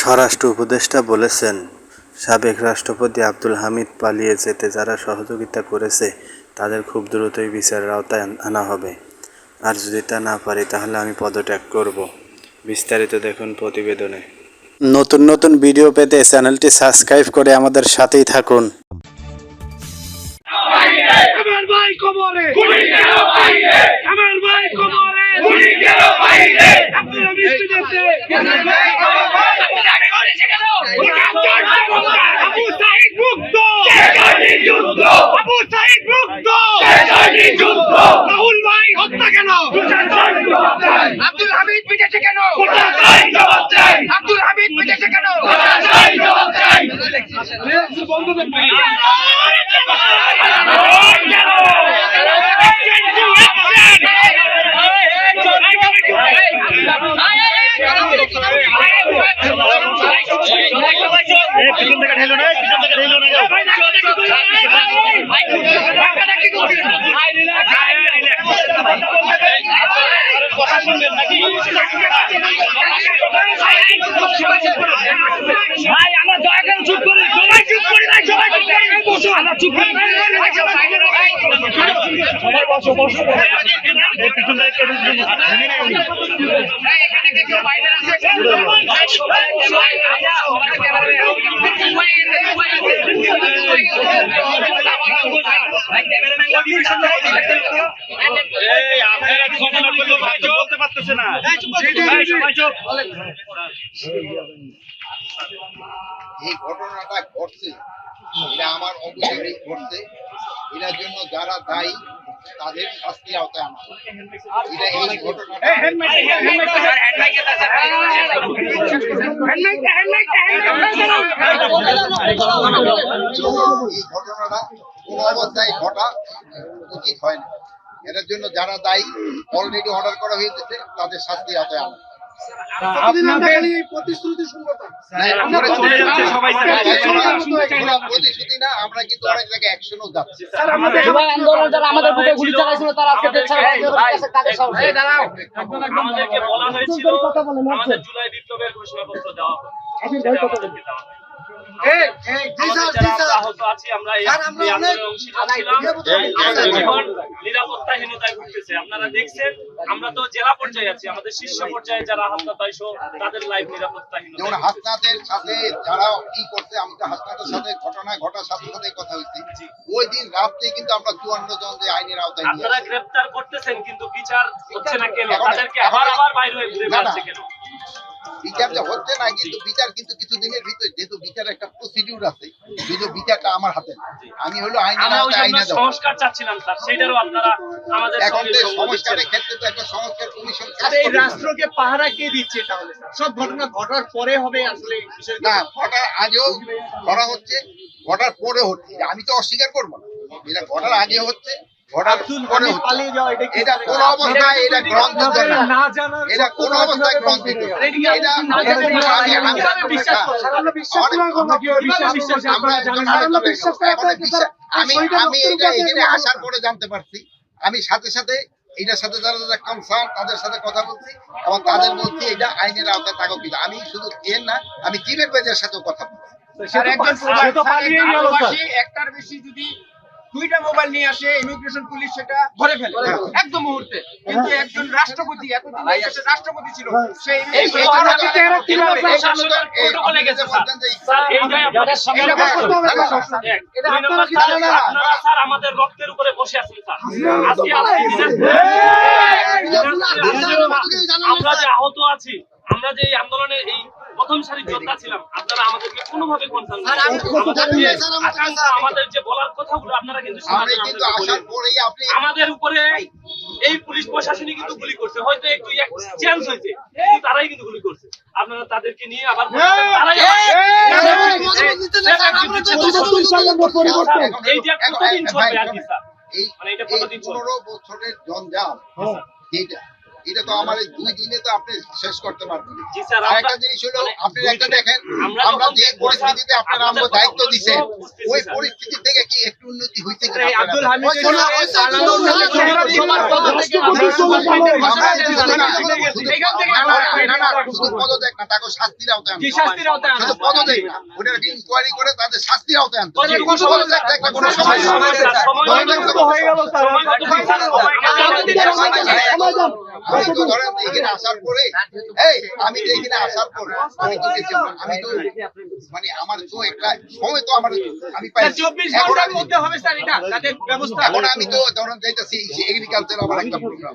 স্বরাষ্ট্র উপদেষ্টা বলেছেন, সাবেক রাষ্ট্রপতি আব্দুল হামিদ পালিয়ে যেতে যারা সহযোগিতা করেছে, তাদের খুব দ্রুতই বিচারের আওতায় আনা হবে। আর যদি তা না পারি, তাহলে আমি পদত্যাগ করব। বিস্তারিত দেখুন প্রতিবেদনে। নতুন নতুন ভিডিও পেতে চ্যানেলটি সাবস্ক্রাইব করে আমাদের সাথেই থাকুন। ভাই কবরে। গুলি গেল বাইরে। আমার ভাই কবরে। গুলি আবু মুক্ত। যুদ্ধ। আবু সাইদ মুক্ত। যুদ্ধ। রাহুল ভাই হত্যা কেন? আব্দুল হামিদ বিদেশে কেন? প্রশাসন জবাব চাই আব্দুল হামিদ বিদেশে কেন প্রশাসন জবাব চাই ভাই আমরা দয়া করে চুপ করি। সবাই চুপ করি ভাই সবাই চুপ করি। আমরা চুপ করি। সবাই বসো বসো এই ঘটনাটা ঘটছে। এটা আমার অবশ্যই ঘটছে। এটার জন্য যারা দায়ী তাদের শাস্তি আওতায় আনা এটা এই ঘটনাটা কোনো অবস্থায় ঘটা উচিত হয় না। এটার জন্য যারা দায়ী অলরেডি অর্ডার করা হয়েছে তাদের শাস্তি আওতায় আনা। আমরা চলে যাচ্ছে সবাই প্রতিশ্রুতি না আমরা কিন্তু অনেক জায়গায় অ্যাকশনও যাচ্ছি জুলাই আন্দোলন যারা আমাদের বুকে গুলি চালাইছিল তারা আজকে। আমাদেরকে বলা হয়েছিল আমাদের জুলাই বিপ্লবের ঘোষণাপত্র দেওয়া হবে। নিরাপত্তাহীনতায়। আপনারা দেখছেন আমরা তো জেলা পর্যায়ে আছি আমাদের শীর্ষ পর্যায়ে যারা হামলা পাইছো তাদের লাইভ যেমন হাসনাতের সাথে যারা কি করছে আমি তো হাসনাতের সাথে ঘটনা ঘটার সাথে সাথে কথা হয়েছি। ওই দিন রাত্রে কিন্তু আমরা চুয়ান্ন জন যে আইনের আওতায় আপনারা আসি। গ্রেপ্তার করতেছেন কিন্তু বিচার হচ্ছে না কেন? তাদেরকে আবার আবার বাইরে হয়ে কেন? বিচার যে হচ্ছে না কিন্তু বিচার কিন্তু কিছু দিনের ভিতরে যেহেতু বিচার একটা প্রসিডিউর আছে যেহেতু বিচারটা আমার হাতে না। আমি হলো আইনের আওতায় আইনে সংস্কার চাচ্ছিলাম স্যার সেটারও আপনারা আমাদের এখন সংস্কারের ক্ষেত্রে তো একটা সংস্কার কমিশন কাজ এই রাষ্ট্রকে পাহারা কে দিচ্ছে তাহলে সব ঘটনা ঘটার পরে হবে আসলে না ঘটার আগেও করা হচ্ছে ঘটার পরে হচ্ছে আমি তো অস্বীকার করব না। এটা ঘটার আগে হচ্ছে আব্দুল পরে পালিয়ে যাওয়া এটা এটা করে? কোনো অবস্থায় এটা গ্রহণযোগ্য না। না জানার এটা কোনো অবস্থায় গ্রহণযোগ্য এটা না জানার আমি আমি বিশ্বাস? আমরা বিশ্বাস আমরা বিশ্বাস এটা এখানে আসার পরে জানতে পারছি। আমি সাথে সাথে এটার সাথে যারা যারা কনসার্ন তাদের সাথে কথা বলছি এবং তাদের বলছি এটা আইনের আওতায় থাকুক কিনা। আমি শুধু এর না আমি চিনের বেজের সাথেও কথা বলছি। আর একজন সে তো পালিয়েই গেল, প্রবাসী একটার বেশি যদি দুইটা মোবাইল নিয়ে আসে ইমিগ্রেশন পুলিশ সেটা ধরে ফেলে। একদম মুহূর্তে। কিন্তু একজন রাষ্ট্রপতি এতদিন রাষ্ট্রপতি ছিল সেই এই সেই আমাদের রক্তের উপরে বসে আছেন আজকে আমরা যে আহত আছি আমরা যে এই আন্দোলনে এই প্রথম সারির যোদ্ধা ছিলাম। আপনারা আমাদেরকে কোনোভাবে কনসার্ন আমাদের যে আমাদের যে বলার কথাগুলো আপনারা কিন্তু আমাদের উপরে এই পুলিশ প্রশাসনই কিন্তু গুলি করছে। হয়তো একটু চেঞ্জ হয়েছে তারাই কিন্তু গুলি করছে। আপনারা তাদেরকে নিয়ে আবার তারাই এই যে কতদিন চলবে আর কি স্যার। মানে এটা কতদিন চলবে? বছরের জঞ্জাল যেটা এটা তো আমার এই দুই দিনে তো আপনি শেষ করতে পারবেন আরেকটা আর একটা জিনিস হলো মানে আপনি একটা দেখেন আমরা যে পরিস্থিতিতে আপনারা আমাকে দায়িত্ব দিচ্ছে দিচ্ছেন ওই। পরিস্থিতি থেকে কি একটু উন্নতি হইতে কিনা এই আপনারা আব্দুল দেখেন। হামিদের ওই সাথে শোনো, চালানোর ওই সাথে শোনো, সবার শোনো, কথা শোনো, থেকে শোনো, আমরা শোনো, রাষ্ট্রপতির আমরা ঘোষণা শুধু দিতে না, পারি। শুধু এখান থেকে না, আমরা না, না, না, শুধু পদত্যাগ না, তাকে শাস্তির আওতায় আনতে কি হবে। শাস্তির আওতায় আনা শুধু পদত্যাগ না, ওটার ইনকোয়ারি করে তাদের শাস্তির আওতায় আনতে হবে। কতটুকু সময় পদত্যাগ থাকলে কোনো সময় সমস্যা সময় হবে না। স্যার, সময় পদত্যাগ তো তো হয়ে গেল স্যার। সময় কত দিন স্যার? সময় কত দিন? সময় কত দিন? আমি তো আসার পরে এই আমি যে এখানে আসার পরে আমি তো আমি তো মানে আমার তো একটা সময় তো আমার আমি পাই চব্বিশ ঘণ্টার মধ্যে হবে স্যার এটা তাদের ব্যবস্থা। এখন আমি তো ধরেন যাইতেছি এগ্রিকালচার আমার একটা প্রোগ্রাম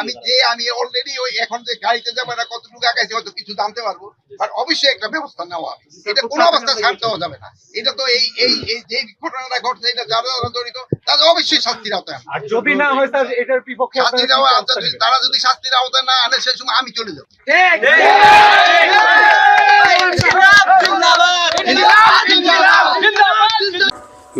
আমি যে আমি অলরেডি ওই এখন যে গাড়িতে যাব এটা কতটুকু আগাইছি হয়তো কিছু জানতে পারব। আর অবশ্যই একটা ব্যবস্থা নেওয়া। এটা কোনো অবস্থা ছাড় দেওয়া যাবে না। এটা তো এই এই এই যে ঘটনাটা ঘটছে এটা যারা যারা জড়িত তাদের অবশ্যই শাস্তির আওতায় আর যদি না হয় স্যার এটার বিপক্ষে শাস্তির আওতায় তারা যদি শাস্তির আওতায় না আনে সেই সময় আমি চলে যাব।